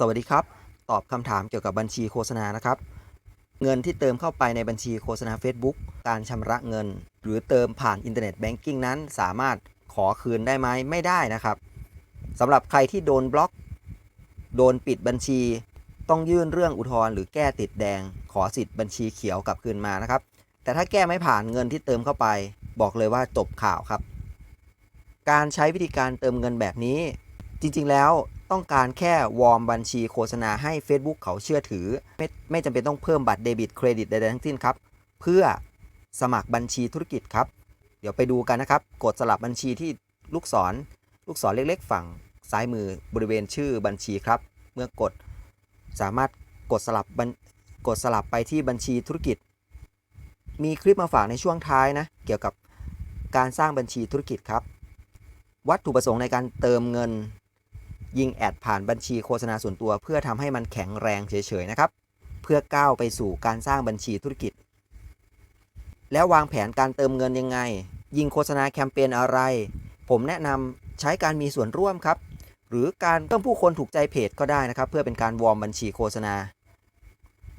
สวัสดีครับ ตอบคำถามเกี่ยวกับบัญชีโฆษณานะครับ เงินที่เติมเข้าไปในบัญชีโฆษณา Facebook การชำระเงิน หรือเติมผ่านอินเทอร์เน็ตแบงกิ้งนั้น สามารถขอคืนได้ไหมไม่ได้นะครับสำหรับใครที่โดนบล็อก โดนปิดบัญชี ต้องยื่นเรื่องอุทธรณ์หรือแก้ติดแดง ขอสิทธิ์บัญชีเขียวกลับคืนมานะครับ แต่ถ้าแก้ไม่ผ่านเงินที่เติมเข้าไป บอกเลยว่าจบข่าวครับ การใช้วิธีการเติมเงินแบบนี้ จริงๆแล้วต้องการแค่วอร์มบัญชีโฆษณาให้ Facebook เขาเชื่อถือ ไม่ไม่จำเป็นต้องเพิ่มบัตรเดบิตเครดิตใดๆทั้งสิ้นครับ เพื่อสมัครบัญชีธุรกิจครับ เดี๋ยวไปดูกันนะครับ กดสลับบัญชีที่ลูกศร ลูกศรเล็กๆ ฝั่งซ้ายมือบริเวณชื่อบัญชีครับ เมื่อกดสามารถกดสลับบัญกดสลับไปที่บัญชีธุรกิจ มีคลิปมาฝากในช่วงท้ายนะ เกี่ยวกับการสร้างบัญชีธุรกิจครับ วัตถุประสงค์ในการเติมเงิน ยิงแอดผ่านบัญชีโฆษณาส่วนตัว เพื่อทำให้มันแข็งแรงเฉยๆนะครับ เพื่อก้าวไปสู่การสร้างบัญชีธุรกิจ แล้ววางแผนการเติมเงินยังไง ยิงโฆษณาแคมเปญอะไร ผมแนะนำใช้การมีส่วนร่วมครับ หรือการเพิ่มผู้คนถูกใจเพจก็ได้นะครับ เพื่อเป็นการวอร์มบัญชีโฆษณา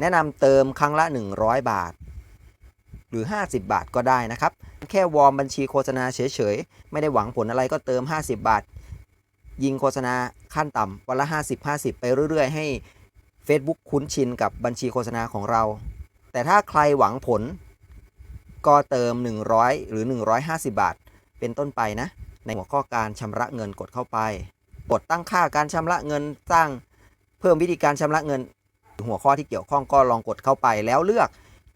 แนะนำเติมครั้งละ 100 บาท หรือ 50 บาทก็ได้นะครับ แค่วอร์มบัญชีโฆษณาเฉยๆไม่ได้หวังผลอะไรก็เติม 50 บาท ยิงโฆษณาขั้นต่ำวันละ 50 50 ไปเรื่อย ๆ ให้ Facebook คุ้นชินกับบัญชีโฆษณาของเรา แต่ถ้าใครหวังผลก็เติม 100 หรือ 150 บาท เป็นต้นไปนะ ในหัวข้อการชำระเงินกดเข้าไป กดตั้งค่าการชำระเงินสร้างเพิ่มวิธีการชำระเงิน หัวข้อที่เกี่ยวข้องก็ลองกดเข้าไป แล้วเลือก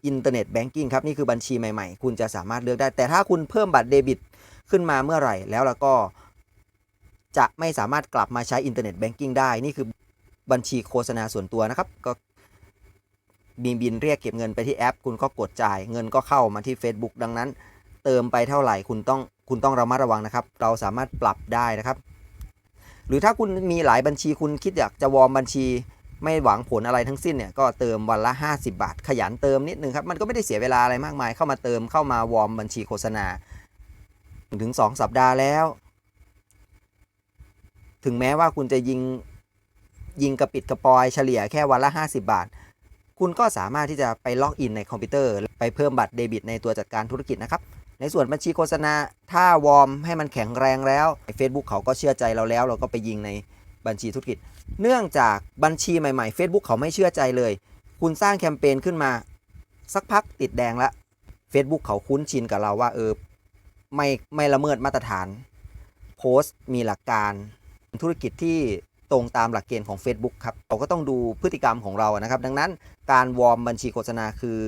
อินเทอร์เน็ตแบงกิ้งครับ นี่คือบัญชีใหม่ๆ คุณจะสามารถเลือกได้ แต่ถ้าคุณเพิ่มบัตรเดบิตขึ้นมาเมื่อไหร่ แล้วแล้วก็ จะไม่สามารถกลับมาใช้อินเทอร์เน็ตแบงกิ้งได้ นี่คือบัญชีโฆษณาส่วนตัวนะครับ ก็มีบินเรียกเก็บเงินไปที่แอป คุณก็กดจ่าย เงินก็เข้ามาที่ Facebook ดังนั้น เติมไปเท่าไหร่คุณต้องคุณต้องระมัดระวังนะครับ เราสามารถปรับได้นะครับ หรือถ้าคุณมีหลายบัญชีคุณคิดอยากจะวอร์มบัญชีไม่หวังผลอะไรทั้งสิ้นเนี่ยก็เติมวันละ 50 บาท ขยันเติมนิดนึงครับ มันก็ไม่ได้เสียเวลาอะไรมากมาย เข้ามาเติมเข้ามาวอร์มบัญชีโฆษณาถึง 2 สัปดาห์แล้ว ถึงแม้ว่าคุณจะยิงยิงกระปิดกระปอยเฉลี่ยแค่วันละ 50 บาท คุณก็สามารถที่จะไปล็อกอินในคอมพิวเตอร์ ไปเพิ่มบัตรเดบิตในตัวจัดการธุรกิจนะครับ ในส่วนบัญชีโฆษณา ถ้าวอร์มให้มันแข็งแรงแล้ว Facebook เขาก็เชื่อใจเราแล้ว เราก็ไปยิงในบัญชีธุรกิจ เนื่องจากบัญชีใหม่ๆ Facebook เขาไม่เชื่อใจเลย คุณสร้างแคมเปญขึ้นมา สักพักติดแดงละ Facebook เขาคุ้นชินกับเราว่าเออไม่ไม่ละเมิดมาตรฐาน โพสต์มีหลักการ ธุรกิจที่ตรงตามหลักเกณฑ์ของ Facebook ครับ เราก็ต้องดูพฤติกรรมของเรานะครับ ดังนั้นการวอร์มบัญชีโฆษณาคือ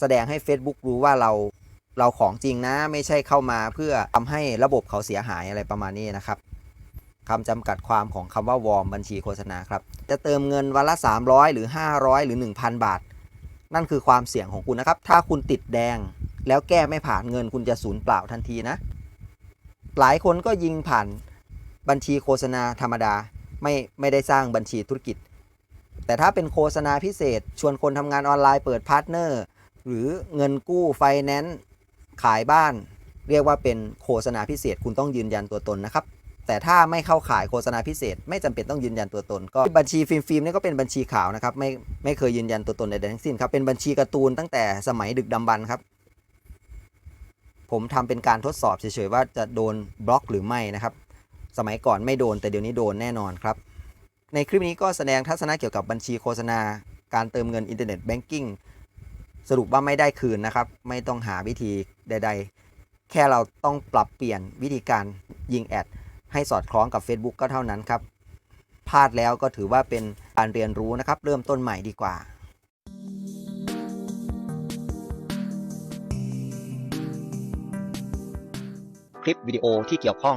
แสดงให้ Facebook รู้ว่าเราเราของจริงนะ ไม่ใช่เข้ามาเพื่อทำให้ระบบเขาเสียหายอะไรประมาณนี้นะครับคำจำกัดความของคำว่าวอร์มบัญชีโฆษณาครับ จะเติมเงินวันละ 300 หรือ 500 หรือ 1,000 บาท นั่นคือความเสี่ยงของคุณนะครับ ถ้าคุณติดแดง แล้วแก้ไม่ผ่านเงินคุณจะสูญเปล่าทันทีนะ หลายคนก็ยิงผ่าน บัญชีโฆษณาธรรมดาไม่ไม่ได้สร้างบัญชีธุรกิจ แต่ถ้าเป็นโฆษณาพิเศษ ชวนคนทำงานออนไลน์เปิดพาร์ทเนอร์หรือเงินกู้ไฟแนนซ์ขายบ้าน เรียกว่าเป็นโฆษณาพิเศษคุณต้องยืนยันตัวตนนะครับ แต่ถ้าไม่เข้าขายโฆษณาพิเศษ ไม่จำเป็นต้องยืนยันตัวตน ก็บัญชีฟิล์มฟิล์มนี่ก็เป็นบัญชีขาวนะครับไม่ไม่เคยยืนยันตัวตนใดๆทั้งสิ้นครับเป็นบัญชีการ์ตูนตั้งแต่สมัยดึกดำบรรครับ ผมทำเป็นการทดสอบเฉยๆว่าจะโดนบล็อกหรือไม่นะครับ สมัยก่อนไม่โดน แต่เดี๋ยวนี้โดนแน่นอนครับ ในคลิปนี้ก็แสดงทัศนะเกี่ยวกับบัญชีโฆษณา การเติมเงินอินเทอร์เน็ตแบงกิ้งสรุปว่าไม่ได้คืนนะครับ ไม่ต้องหาวิธีใด ๆ แค่เราต้องปรับเปลี่ยนวิธีการยิงแอด ให้สอดคล้องกับ Facebook ก็เท่านั้นครับพลาดแล้วก็ถือว่าเป็นการเรียนรู้นะครับ เริ่มต้นใหม่ดีกว่าคลิปวิดีโอที่เกี่ยวข้อง